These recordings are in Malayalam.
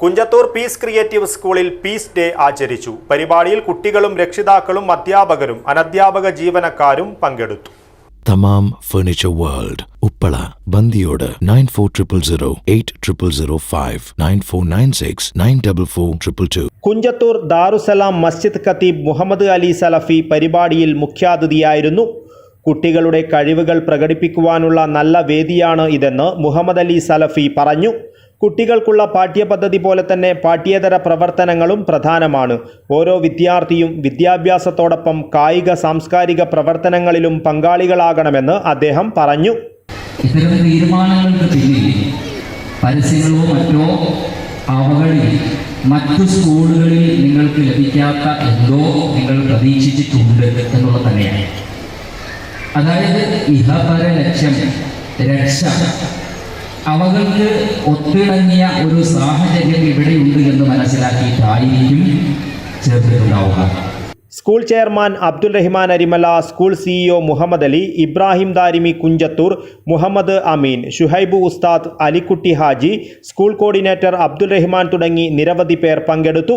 കുഞ്ചത്തൂർ പീസ് ക്രിയേറ്റീവ് സ്കൂളിൽ പീസ് ഡേ ആചരിച്ചു. പരിപാടിയിൽ കുട്ടികളും രക്ഷിതാക്കളും അധ്യാപകരും അനധ്യാപക ജീവനക്കാരും പങ്കെടുത്തു. Thamam furniture world Uppala Bandiyod nine four triple zero eight triple zero five nine four nine six nine double four triple two Kunjathur Darussalam Masjid ഖത്തീബ് മുഹമ്മദ് അലി സലഫി പരിപാടിയിൽ മുഖ്യാതിഥിയായിരുന്നു കുട്ടികളുടെ കഴിവുകൾ പ്രകടിപ്പിക്കുവാനുള്ള നല്ല വേദിയാണ് ഇതെന്ന് മുഹമ്മദ് അലി സലഫി പറഞ്ഞു. കുട്ടികൾക്കുള്ള പാഠ്യപദ്ധതി പോലെ തന്നെ പാഠ്യേതര പ്രവർത്തനങ്ങളും പ്രധാനമാണ്. ഓരോ വിദ്യാർത്ഥിയും വിദ്യാഭ്യാസത്തോടൊപ്പം കായിക സാംസ്കാരിക പ്രവർത്തനങ്ങളിലും പങ്കാളികളാകണമെന്ന് അദ്ദേഹം പറഞ്ഞു. ഇത്തരം തീരുമാനങ്ങൾക്ക് പിന്നിൽ പരസ്യങ്ങളോ മറ്റോ അവകളിൽ മറ്റു സ്കൂളുകളിൽ നിങ്ങൾക്ക് ലഭിക്കാത്ത എന്തോ നിങ്ങൾ പ്രതീക്ഷിച്ചിട്ടുണ്ട് എന്നുള്ളത് തന്നെയാണ്. അതായത് ഇഹപര ലക്ഷ്യം രക്ഷ. അവകൾക്ക് ഒത്തിണങ്ങിയ ഒരു സാഹചര്യം ഇവിടെയുണ്ട് എന്ന് മനസ്സിലാക്കിയിട്ടായിരിക്കും ചേർത്തിട്ടുണ്ടാവുക school chairman Abdul Rahman Arimala school CEO Muhammad Ali Ibrahim Darimi Kunjathur Muhammad Ameen Shuhaib ഉസ്താദ് അലിക്കുട്ടി ഹാജി സ്കൂൾ കോർഡിനേറ്റർ അബ്ദുൽ റഹ്മാൻ തുടങ്ങി നിരവധി പേർ പങ്കെടുത്തു.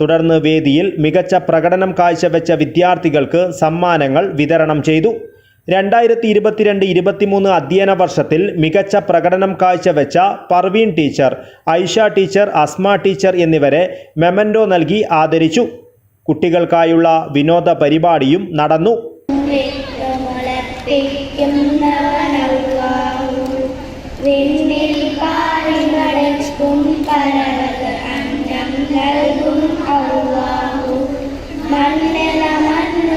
തുടർന്ന് വേദിയിൽ മികച്ച പ്രകടനം കാഴ്ചവെച്ച വിദ്യാർത്ഥികൾക്ക് സമ്മാനങ്ങൾ വിതരണം ചെയ്തു. രണ്ടായിരത്തി ഇരുപത്തിരണ്ട് ഇരുപത്തിമൂന്ന് അധ്യയന വർഷത്തിൽ മികച്ച പ്രകടനം കാഴ്ചവെച്ച Parveen teacher Aisha teacher Asma teacher എന്നിവരെ മെമൻഡോ നൽകി ആദരിച്ചു. കുട്ടികൾക്കായുള്ള വിനോദ പരിപാടിയും നടന്നു. മണ്ണില മണ്ണു